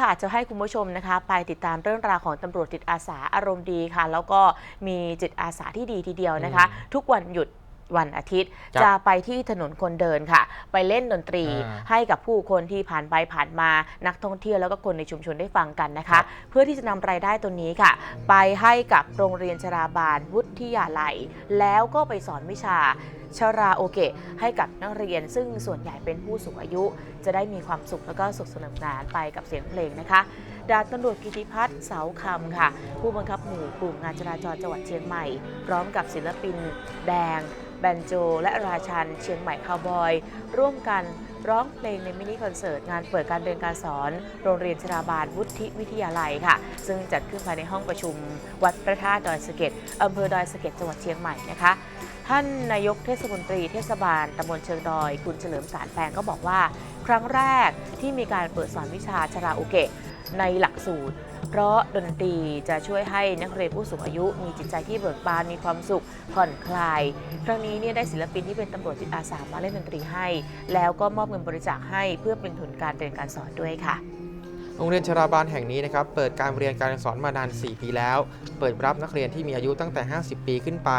ค่ะจะให้คุณผู้ชมนะคะไปติดตามเรื่องราวของตำรวจจิตอาสาอารมณ์ดีค่ะ แล้วก็มีจิตอาสาที่ดีทีเดียวนะคะ ทุกวันหยุดวันอาทิตย์ครับจะไปที่ถนนคนเดินค่ะ ไปเล่นดนตรีอ่าให้กับผู้คนที่ผ่านไปผ่านมานักท่องเที่ยวแล้วก็คนในชุมชนได้ฟังกันนะครัคะบเพื่อที่จะนำรายได้ตัวนี้ค่ะ ไปให้กับโรงเรียนชราบาลวุฒิยาลัย แล้วก็ไปสอนวิชา ชราโอเกะให้กับนักเรียน ซึ่งส่วนใหญ่เป็นผู้สูงอายุ จะได้มีความสุขแล้วก็สุขสนุกสนานไปกับเสียงเพลงนะคะดาบตำรวจกิติพัฒน์เสาคำค่ะ ผู้บังคับหมู่กลุ่มงานจราจรจังหวัดเชียงใหม่ พร้อมกับศิลปิน แดง แบนโจ และราชัน เชียงใหม่คาวบอย ร่วมกันร้องเพลงในมินิคอนเสิร์ต งานเปิดการเรียนการสอน โรงเรียนชราบาลวุฒิวิทยาลัยค่ะ ซึ่งจัดขึ้นภายในห้องประชุม วัดพระธาตุดอยสะเก็ดอำเภอดอยสะเก็ดจังหวัดเชียงใหม่นะคะ ท่านนายกเทศมนตรีเทศบาลตำบลเชิงดอย คุณเฉลิมสารแปลงก็บอกว่า ครั้งแรกที่มีการเปิดสอนวิชาชราโอเกะในหลักสูตร เพราะดนตรีจะช่วยให้นักเรียนผู้สูงอายุมีจิตใจที่เบิกบานมีความสุขผ่อนคลาย ครั้งนี้เนี่ยได้ศิลปินที่เป็นตำรวจจิตอาสามาเล่นดนตรีให้ แล้วก็มอบเงินบริจาคให้เพื่อเป็นทุนการเรียนการสอนด้วยค่ะ โรงเรียนชราบาลแห่งนี้นะครับเปิดการเรียนการสอนมานาน 4 ปีแล้ว เปิดรับนักเรียนที่มีอายุตั้งแต่ 50 ปีขึ้นไป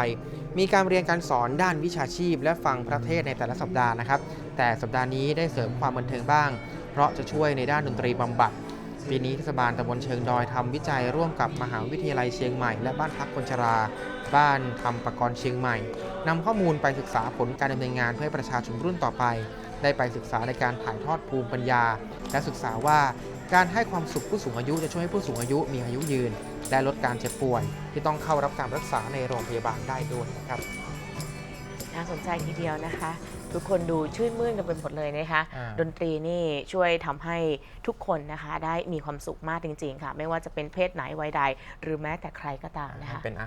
มีการเรียนการสอนด้านวิชาชีพ และฟังพระเทศในแต่ละสัปดาห์นะครับ แต่สัปดาห์นี้ได้เสริมความบันเทิงบ้าง เพราะจะช่วยในด้านดนตรีบำบัด ปีนี้เทศบาลตำบลเชิงดอยทำวิจัยร่วมกับมหาวิทยาลัยเชียงใหม่และบ้านพักคนชรา บ้านทำประกรณ์เชียงใหม่นำข้อมูลไปศึกษาผลการดำเนินงานเพื่อให้ประชาชนรุ่นต่อไป ได้ไปศึกษาในการถ่ายทอดภูมิปัญญา และศึกษาว่า การให้ความสุขผู้สูงอายุจะช่วยให้ผู้สูงอายุมีอายุยืน และลดการเจ็บป่วย ที่ต้องเข้ารับการรักษาในโรงพยาบาลได้ด้วยนะครับน่าสนใจทีเดียวนะคะ ทุกคนดูชื่นมื่นกันไปหมดเลยนะคะอ่าดนตรีนี่ช่วยทำให้ทุกคนนะคะ ได้มีความสุขมากจริง ๆ ค่ะ ไม่ว่าจะเป็นเพศไหนวัยใด หรือแม้แต่ใครก็ตามนะคะเป็นอา